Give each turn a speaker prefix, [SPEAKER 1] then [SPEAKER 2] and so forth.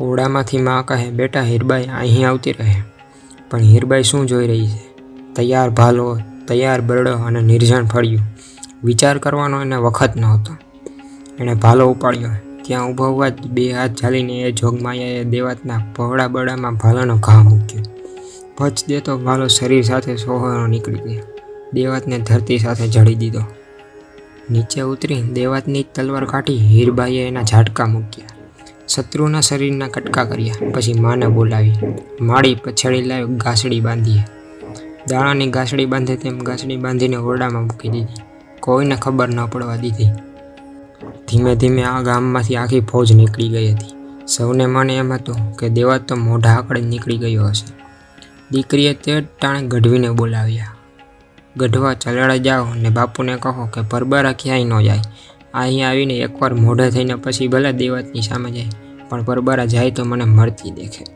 [SPEAKER 1] ઓરડામાંથી માં કહે, બેટા, હીરબાઈ અહીં આવતી રહે. પણ હીરબાઈ શું જોઈ રહી છે? તૈયાર ભાલો તૈયાર બરડો અને નિર્જણ ફળ્યું. વિચાર કરવાનો એને વખત નહોતો. એણે ભાલો ઉપાડ્યો. ત્યાં ઊભા હોવા જ બે હાથ ઝાલીને એ જોગમાયાએ દેવાતના પહોળા બરડામાં ભાલાનો ઘા મૂક્યો. ભચ દેતો ભાલો શરીર સાથે સોહરો નીકળી ગયો. દેવાતને ધરતી સાથે જડી દીધો. નીચે ઉતરી દેવાતની તલવાર કાઢી હીરબાઈએ એના ઝાટકા મૂક્યા. શત્રુના શરીરના કટકા કર્યા. પછી માને બોલાવી. માળી પછાડી લાવી ઘાસડી બાંધીએ. દાણાની ઘાસડી બાંધે તેમ ગાસડી બાંધીને ઓરડામાં મૂકી દીધી. કોઈને ખબર ન પડવા દીધી. ધીમે ધીમે આ ગામમાંથી આખી ફોજ નીકળી ગઈ હતી. સૌને મને એમ હતું કે દેવા તો મોઢા આકડે નીકળી ગયો હશે. દીકરીએ તે ટાણે ગઢવીને બોલાવ્યા. ગઢવા ચલાડા જાઓ ને બાપુને કહો કે પરબારા ક્યાંય ન જાય. અહીં આવીને એકવાર મોઢે થઈને પછી ભલે દેવાતની સામે જાય. પણ પરબારા જાય તો મને મળતી દેખે.